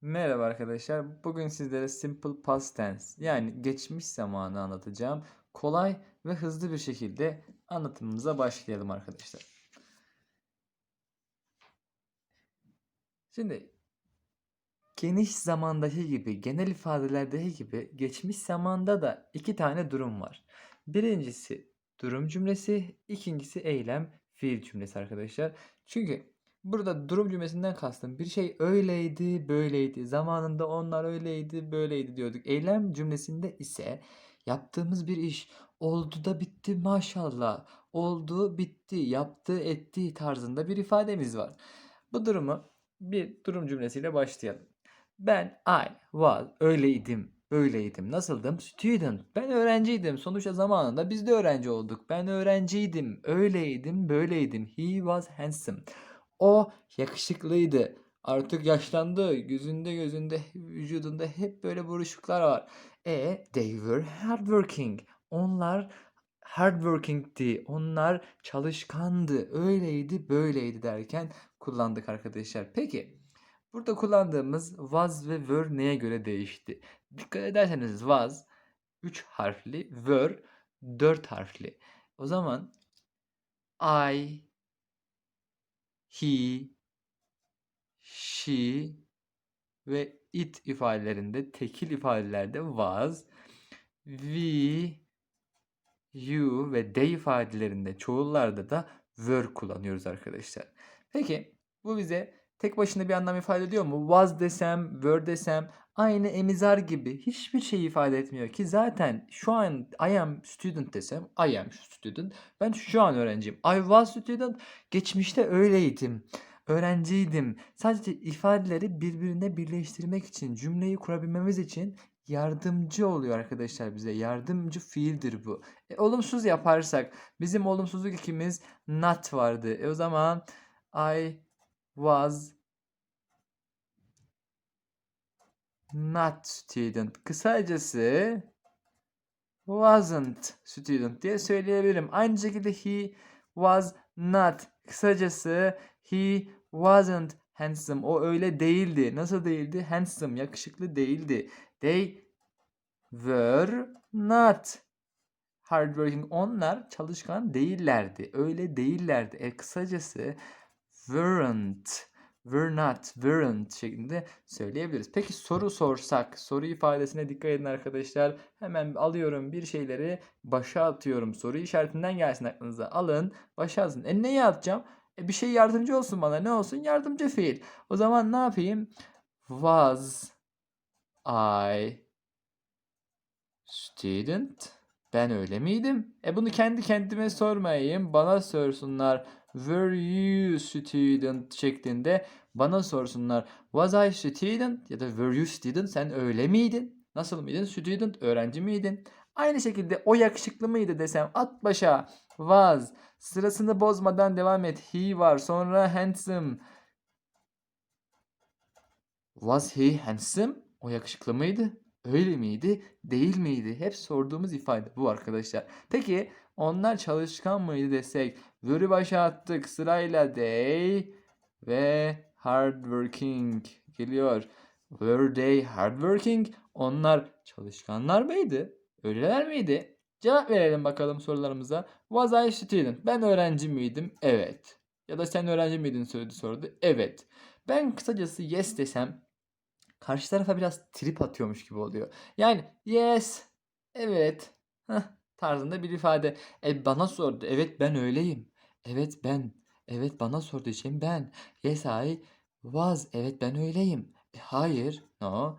Merhaba arkadaşlar. Bugün sizlere simple past tense yani geçmiş zamanı anlatacağım. Kolay ve hızlı bir şekilde anlatımımıza başlayalım arkadaşlar. Şimdi geniş zamandaki gibi, genel ifadelerdeki gibi geçmiş zamanda da iki tane durum var. Birincisi durum cümlesi, ikincisi eylem fiil cümlesi arkadaşlar. Çünkü Burada durum cümlesinden kastım bir şey öyleydi, böyleydi. Zamanında onlar öyleydi, böyleydi diyorduk. Eylem cümlesinde ise yaptığımız bir iş oldu da bitti maşallah. Oldu, bitti, yaptı, etti tarzında bir ifademiz var. Bu durumu bir durum cümlesiyle başlayalım. Ben I was öyleydim, böyleydim. Nasıldım? Student. Ben öğrenciydim. Sonuçta zamanında biz de öğrenci olduk. Ben öğrenciydim, öyleydim, böyleydim. He was handsome. O yakışıklıydı. Artık yaşlandı. Yüzünde gözünde vücudunda hep böyle buruşuklar var. E they were hardworking. Onlar hardworking'di. Onlar çalışkandı. Öyleydi, böyleydi derken kullandık arkadaşlar. Peki burada kullandığımız was ve were neye göre değişti? Dikkat ederseniz was 3 harfli, were 4 harfli. O zaman I he, she ve it ifadelerinde tekil ifadelerde was, we, you ve they ifadelerinde çoğullarda da were kullanıyoruz arkadaşlar. Peki bu bize tek başına bir anlam ifade ediyor mu? Was desem, were desem aynı emizar gibi hiçbir şey ifade etmiyor ki zaten şu an I am student desem I am student. Ben şu an öğrenciyim. I was student. Geçmişte öyleydim. Öğrenciydim. Sadece ifadeleri birbirine birleştirmek için, cümleyi kurabilmemiz için yardımcı oluyor arkadaşlar bize. Yardımcı fiildir bu. E, olumsuz yaparsak bizim olumsuzluk ikimiz not vardı. E, o zaman I was not student. Kısacası wasn't student diye söyleyebilirim. Aynı şekilde he was not. Kısacası he wasn't handsome. O öyle değildi. Nasıl değildi? Handsome, yakışıklı değildi. They were not hardworking. Onlar çalışkan değillerdi. Öyle değillerdi. E kısacası weren't were not, weren't şeklinde söyleyebiliriz. Peki soru sorsak, soru ifadesine dikkat edin arkadaşlar. Hemen alıyorum bir şeyleri başa atıyorum. Soru işaretinden gelsin aklınıza. Alın, başa atın. E neye atacağım? E bir şey yardımcı olsun bana. Ne olsun? Yardımcı fiil. O zaman ne yapayım? Was I student? Ben öyle miydim? E bunu kendi kendime sormayayım. Bana sorsunlar. Were you student şeklinde bana sorsunlar. Was I student ya da were you student sen öyle miydin? Nasıl mıydın? Student öğrenci miydin? Aynı şekilde o yakışıklı mıydı desem at başa was sırasını bozmadan devam et. He var sonra handsome. Was he handsome? O yakışıklı mıydı? Öyle miydi? Değil miydi? Hep sorduğumuz ifade bu arkadaşlar. Peki onlar çalışkan mıydı desek? Were başa attık sırayla they ve hardworking geliyor. Were they hardworking? Onlar çalışkanlar mıydı? Öyleler miydi? Cevap verelim bakalım sorularımıza. Was I student? Ben öğrenci miydim? Evet. Ya da sen öğrenci miydin söyledi sordu. Evet. Ben kısacası yes desem karşı tarafa biraz trip atıyormuş gibi oluyor. Yani yes, evet heh, tarzında bir ifade. E bana sordu. Evet ben öyleyim. Evet ben. Evet bana sorduğu için ben. Yes I was. Evet ben öyleyim. E, hayır. No.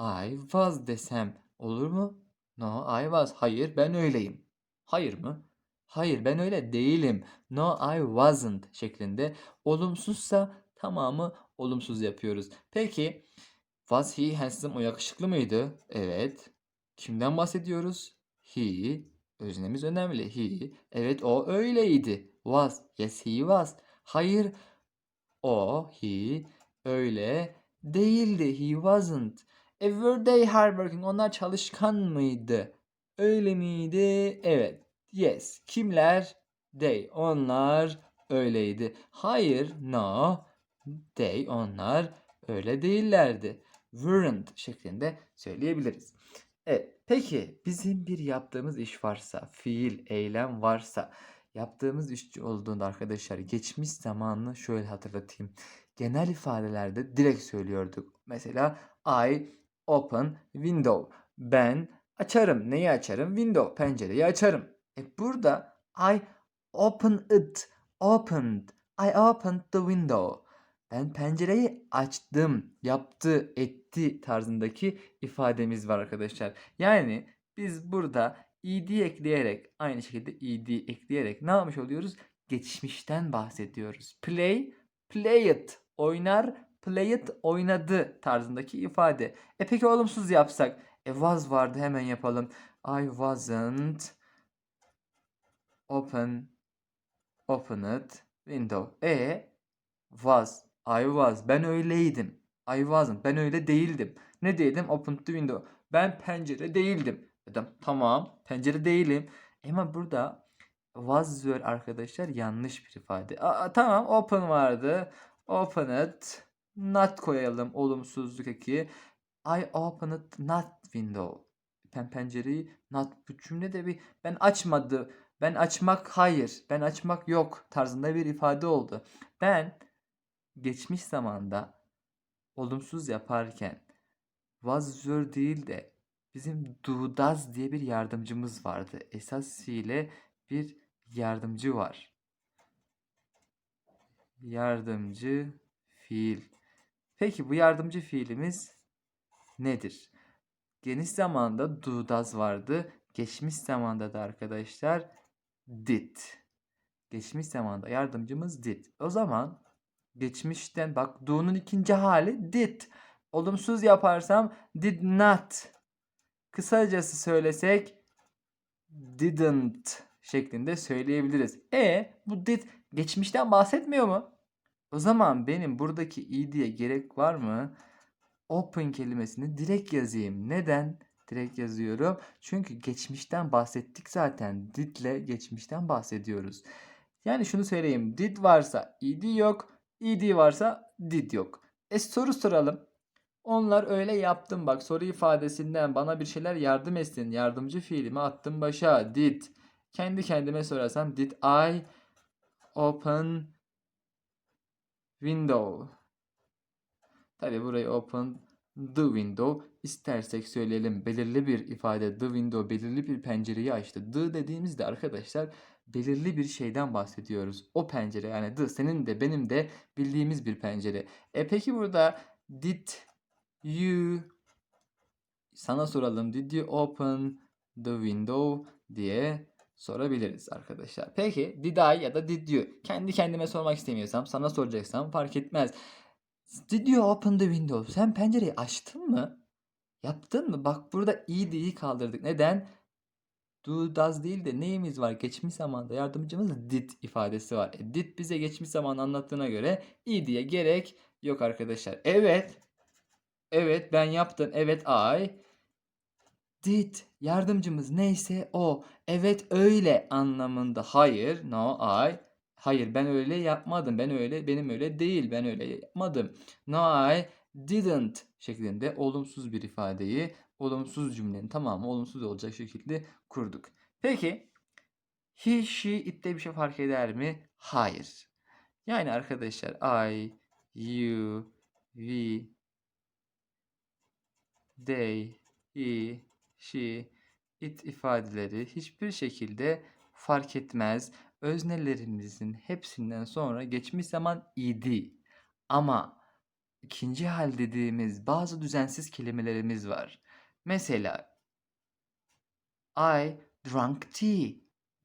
I was desem olur mu? No I was. Hayır ben öyleyim. Hayır mı? Hayır ben öyle değilim. No I wasn't şeklinde. Olumsuzsa tamamı olumsuz yapıyoruz. Peki was he handsome o yakışıklı mıydı? Evet. Kimden bahsediyoruz? He. Öznemiz önemli. He. Evet o öyleydi was. Yes he was. Hayır o he öyle değildi. He wasn't. E, were they hardworking? Onlar çalışkan mıydı? Öyle miydi? Evet. Yes. Kimler? They. Onlar öyleydi. Hayır. No. They. Onlar öyle değillerdi. Weren't şeklinde söyleyebiliriz. Evet, peki bizim bir yaptığımız iş varsa, fiil, eylem varsa, yaptığımız iş olduğunda arkadaşlar geçmiş zamanını şöyle hatırlatayım. Genel ifadelerde direkt söylüyorduk. Mesela I open window. Ben açarım. Neyi açarım? Window. Pencereyi açarım. E burada I open it. Opened. I opened the window. Ben pencereyi açtım, yaptı, etti tarzındaki ifademiz var arkadaşlar. Yani biz burada ed ekleyerek aynı şekilde ed ekleyerek ne yapmış oluyoruz? Geçmişten bahsediyoruz. Play, play it, oynar, play it, oynadı tarzındaki ifade. E peki olumsuz yapsak? E was vardı hemen yapalım. I wasn't open, opened window. E was, I was, ben öyleydim. I wasn't, ben öyle değildim. Ne değildim? Opened the window. Ben pencere değildim. Dedim tamam, pencere değilim. Ama burada was were arkadaşlar yanlış bir ifade. Aa, tamam, open vardı. Opened, not koyalım olumsuzluk eki. I opened not window. Ben pencereyi not bu cümlede bir ben açmadı. Ben açmak hayır. Ben açmak yok tarzında bir ifade oldu. Ben geçmiş zamanda olumsuz yaparken were değil de bizim does diye bir yardımcımız vardı. Esas fiile bir yardımcı var. Yardımcı fiil. Peki bu yardımcı fiilimiz nedir? Geniş zamanda does vardı. Geçmiş zamanda da arkadaşlar did. Geçmiş zamanda yardımcımız did. O zaman geçmişten bak do'nun ikinci hali did. Olumsuz yaparsam did not. Kısacası söylesek didn't şeklinde söyleyebiliriz. E bu did geçmişten bahsetmiyor mu? O zaman benim buradaki id'ye gerek var mı? Open kelimesini direkt yazayım. Neden? Direkt yazıyorum. Çünkü geçmişten bahsettik zaten. Did ile geçmişten bahsediyoruz. Yani şunu söyleyeyim. Did varsa id yok. İd varsa did yok. E soru soralım. Onlar öyle yaptım bak soru ifadesinden bana bir şeyler yardım etsin. Yardımcı fiilimi attım başa. Did. Kendi kendime sorarsam did I open window? Tabi burayı open the window istersek söyleyelim belirli bir ifade the window belirli bir pencereyi açtı. The dediğimizde arkadaşlar belirli bir şeyden bahsediyoruz. O pencere yani the senin de benim de bildiğimiz bir pencere. E peki burada did you sana soralım did you open the window diye sorabiliriz arkadaşlar. Peki did I ya da did you kendi kendime sormak istemiyorsam sana soracaksam fark etmez. Did you open the window? Sen pencereyi açtın mı? Yaptın mı? Bak burada ed'yi kaldırdık. Neden? Do does değil de neyimiz var? Geçmiş zamanda yardımcımız did ifadesi var. E, did bize geçmiş zaman anlattığına göre ed'ye gerek yok arkadaşlar. Evet. Evet ben yaptım. Evet I did. Yardımcımız neyse o. Evet öyle anlamında. Hayır. No I. Hayır ben öyle yapmadım. Ben öyle benim öyle değil. Ben öyle yapmadım. No I didn't şeklinde olumsuz bir ifadeyi olumsuz cümlenin tamamı olumsuz olacak şekilde kurduk. Peki he, she, it'te bir şey fark eder mi? Hayır. Yani arkadaşlar I, you, we, they, he, she, it ifadeleri hiçbir şekilde fark etmez. Öznelerimizin hepsinden sonra geçmiş zaman idi. Ama ikinci hal dediğimiz bazı düzensiz kelimelerimiz var. Mesela I drank tea.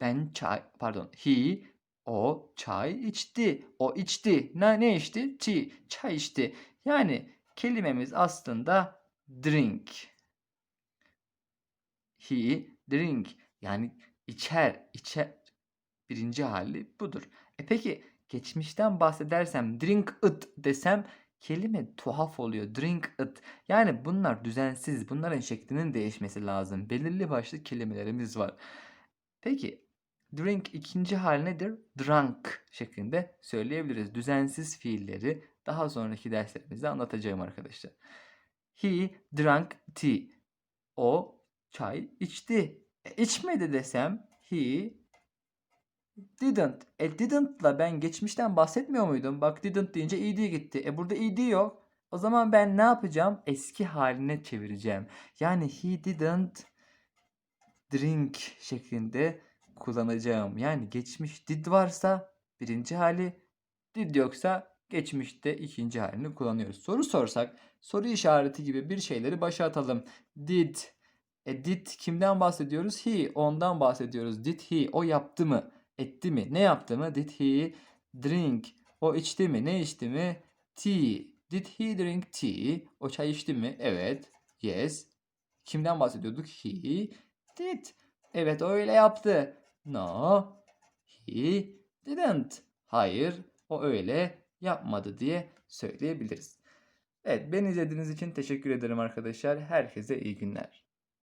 Ben çay, pardon, he, o çay içti. O içti. Ne, ne içti? Tea, çay içti. Yani kelimemiz aslında drink. He drink. Yani içer, içer. Birinci hali budur. E peki geçmişten bahsedersem drink it desem kelime tuhaf oluyor. Drink it. Yani bunlar düzensiz. Bunların şeklinin değişmesi lazım. Belirli başlı kelimelerimiz var. Peki drink ikinci hal nedir? Drunk şeklinde söyleyebiliriz. Düzensiz fiilleri daha sonraki derslerimizde anlatacağım arkadaşlar. He drank tea. O çay içti. E, içmedi desem he didn't. E didn't'la ben geçmişten bahsetmiyor muydum? Bak didn't deyince ed gitti. E burada ed yok. O zaman ben ne yapacağım? Eski haline çevireceğim. Yani he didn't drink şeklinde kullanacağım. Yani geçmiş did varsa birinci hali, did yoksa geçmişte ikinci halini kullanıyoruz. Soru sorsak soru işareti gibi bir şeyleri başa atalım. Did. E did kimden bahsediyoruz? He. Ondan bahsediyoruz. Did he. O yaptı mı? Etti mi? Ne yaptı mı? Did he drink? O içti mi? Ne içti mi? Tea. Did he drink tea? O çay içti mi? Evet. Yes. Kimden bahsediyorduk? He did. Evet o öyle yaptı. No. He didn't. Hayır o öyle yapmadı diye söyleyebiliriz. Evet beni izlediğiniz için teşekkür ederim arkadaşlar. Herkese iyi günler.